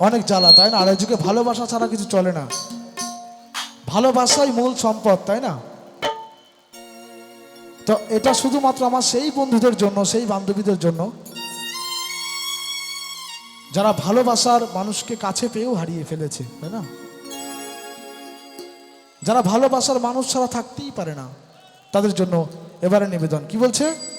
অনেক জ্বালা, তাই না? আর যুগে ভালোবাসা ছাড়া কিছু চলে না। ভালোবাসাই মূল সম্পদ, তাই না? তো এটা শুধুমাত্র আমার সেই বন্ধুদের জন্য, সেই বান্ধবীদের জন্য, যারা ভালোবাসার মানুষকে কাছে পেয়েও হারিয়ে ফেলেছে, তাই না? যারা ভালোবাসার মানুষ ছাড়া থাকতেই পারে না, তাদের জন্য এবারে নিবেদন। কি বলছে?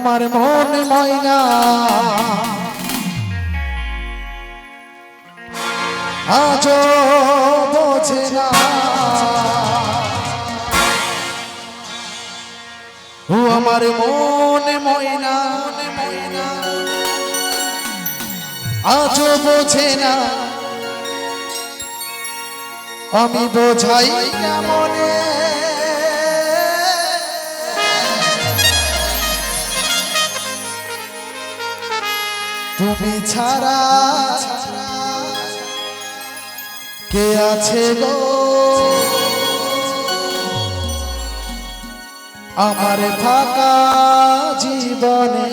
আমার মন ময়না। আজ বোঝে না। ও আমার মন ময়না। আজ বোঝে না। আমি বোঝাই কেমনে তুমি ছাড়া কে আছে গো? আমার ফাঁকা জীবনে।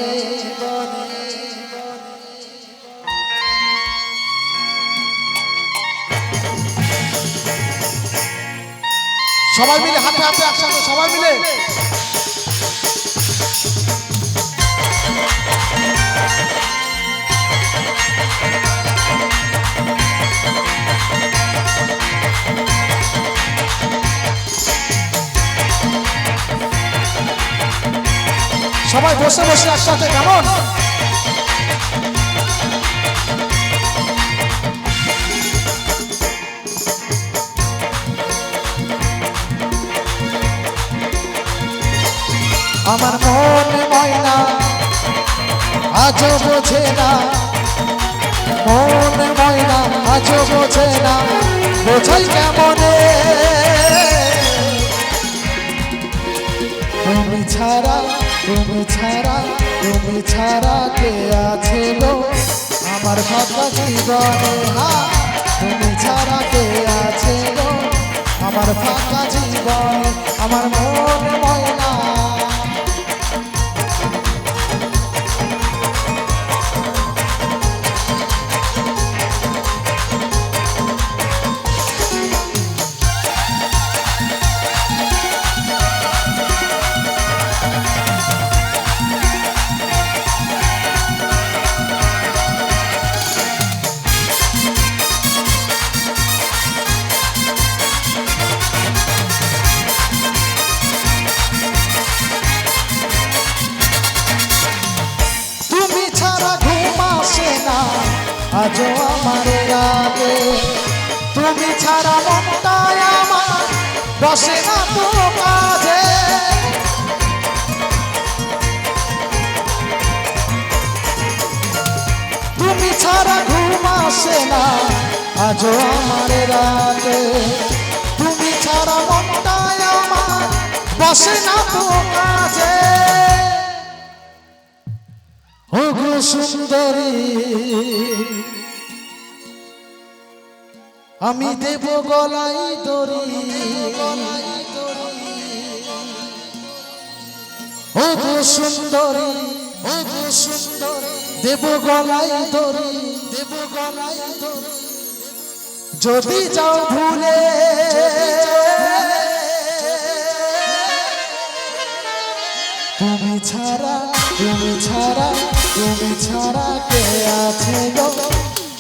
সবাই মিলে হাতে হাতে একসাথে সবাই মিলে। সবাই বসে বসে একসাথে, কেমন? আমার মন ময়না আজ বোঝে না। মন ময়না আজ বোঝে না। বোঝাই কেমনে? তুমি ছাড়া তুমি ছাড়া তুমি ছাড়া কে আছে আমার ফাঁকা জীবনে হা তুমি ছাড়া কে আছে আমার ফাঁকা জীবনে, আমার মন আজও আমার রাগে। তুমি ছাড়া মনটায় আমার বসে না তো কাজে। তুমি ছাড়া ঘুম আসে না, আজও আমার রাগে। তুমি ছাড়া মনটায় আমার বসে না তো কাজে। সুন্দরী আমি দেব গলাই দড়ি। ওগো সুন্দরী, ও গো সুন্দরী, দেব গলাই দড়ি, দেব গলাই দড়ি। যদি যাও ভুলে, তুমি ছাড়া তুমি ছাড়া তুমি ছাড়া কে আছে গো?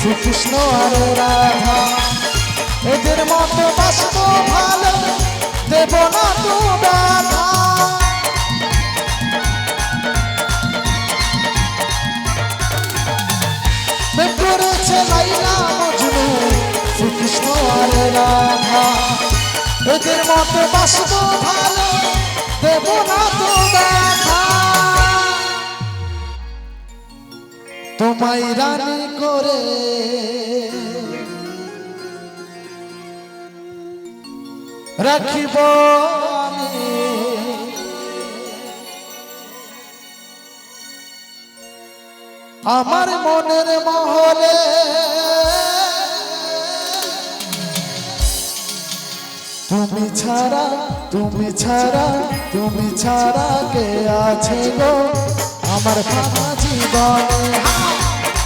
শ্রীকৃষ্ণ আর রাধা। এদের মতো বাসব ভালো দেব না তো এদের মতো বাসব ভালো দেব না তো ব্যথা। তোমায় রানী করে। রাখিব আমি। আমার মনের মহলে তুমি ছাড়া তুমি ছাড়া তুমি ছাড়া কে আছে গো? আমার ফাঁকা জীবনে।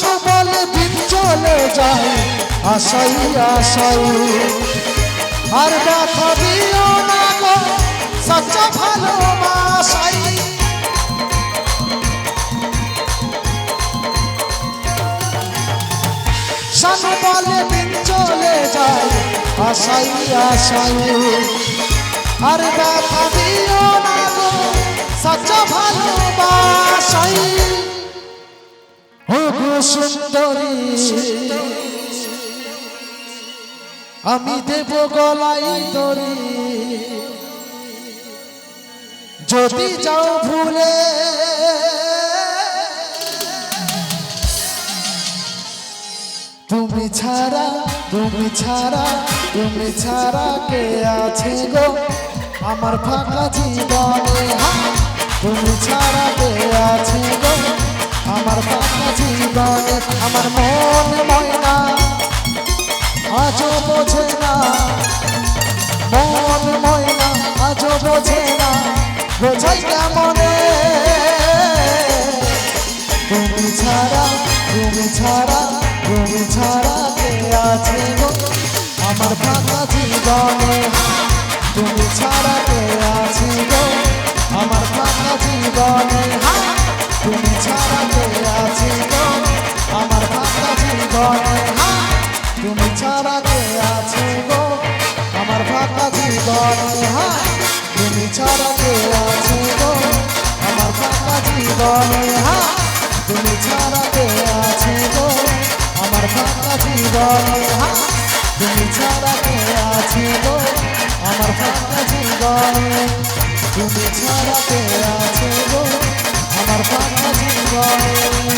শানু বলে দিন চলে যায়। আশাই আশাই। আর ব্যথা দিও না গো সচ্চা ভালোবাসাই শানু বলে দিন চলে যায়, আশাই আশাই। আর ব্যথা দিও না গো সচ্চা ভালোবাসাই আমি দেব গলাই তরি যদি যাও ভুলে তুমি ছাড়া তুমি ছাড়া তুমি ছাড়া কে আছে গো? আমার ফাঁকা জীবনে হা, তুমি ছাড়া কে আছে গো? আমার ফাঁকা জীবনে, আমার মন ময়না। আজও বোঝে না। মন ময়না, আজও বোঝে না। বোঝাই কেমনে? তুমি ছাড়া তুমি ছাড়া তুমি ছাড়া কে আছে আমার ফাঁকা জীবনে। তুমি ছাড়া কে আছে আমার ফাঁকা জীবনে। তুমি ছাড়া কে আছে আমার ফাঁকা জীবনে তুমি ছাড়া কে আমার ফাঁকা জীবনে তুমি ছাড়া কে আছে আমার ফাঁকা জীবনে তুমি ছাড়া কে আছে গো। আমার ফাঁকা জীবনে তুমি ছাড়া কে আছে গো। আমার ফাঁকা জীবনে তুমি ছাড়া গো। আমার কথা জীবন